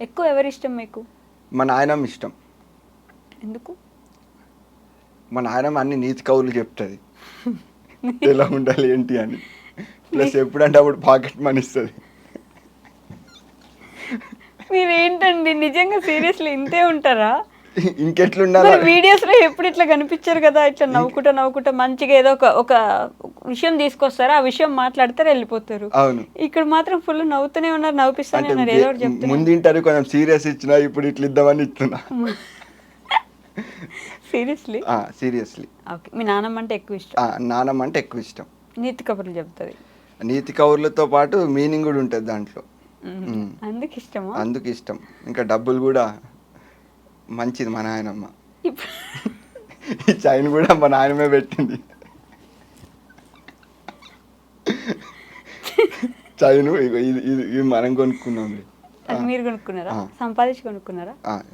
ఎక్కువ ఎవరి ఇష్టం మీకు? మా నాయనమ్మ ఇష్టం. ఎందుకు? మా నాయనమ్మ అన్ని నీతి కవులు చెప్తుంది. ఎలా ఉండాలి ఏంటి అని. ప్లస్ ఎప్పుడంటే అప్పుడు పాకెట్ మనీ ఇస్తుంది. మీరేంటండి నిజంగా సీరియస్లీ ఇంతే ఉంటారా? ఇంకెట్లుండాలి? వీడియోస్లో ఎప్పుడు ఇట్లా కనిపించారు కదా? ఇట్లా నవ్వుకుంటా నవ్వుకుంటా మంచిగా ఏదో ఒక ఒక విషయం తీసుకొస్తారు? ఆ విషయం మాట్లాడతారు వెళ్ళిపోతారు. అవును. ఇక్కడ మాత్రం ఫుల్ నవ్వుతూనే ఉన్నారు నవ్వుపిస్తూనే ఉన్నారు. ఏదో ఒకటి చెప్తున్నారు? ముందు ఇంటర్వ్యూ కొంచెం సీరియస్ ఇచ్చినా ఇప్పుడు ఇట్లా ఇద్దామని ఇస్తున్నా. సీరియస్లీ? సీరియస్లీ. ఓకే. మీ నాన్నమ్మ అంటే ఎక్కువ ఇష్టం? నానమ్మ అంటే ఎక్కువ ఇష్టం. నీతి కబుర్లు చెప్తుంది. నీతి కవులతో పాటు మీనింగ్ కూడా ఉంటుంది దాంట్లో. అందుకు ఇష్టమా అందుకు ఇష్టం ఇంకా డబ్బులు కూడా మంచిది మా నాయనమ్మ. ఈ చైన్ కూడా మా నాయనమే పెట్టింది. చైన్ ఇది ఇది మనం కొనుక్కున్నాం. మీరు కొనుక్కున్నారా. సంపాదించి కొనుక్కున్నారా?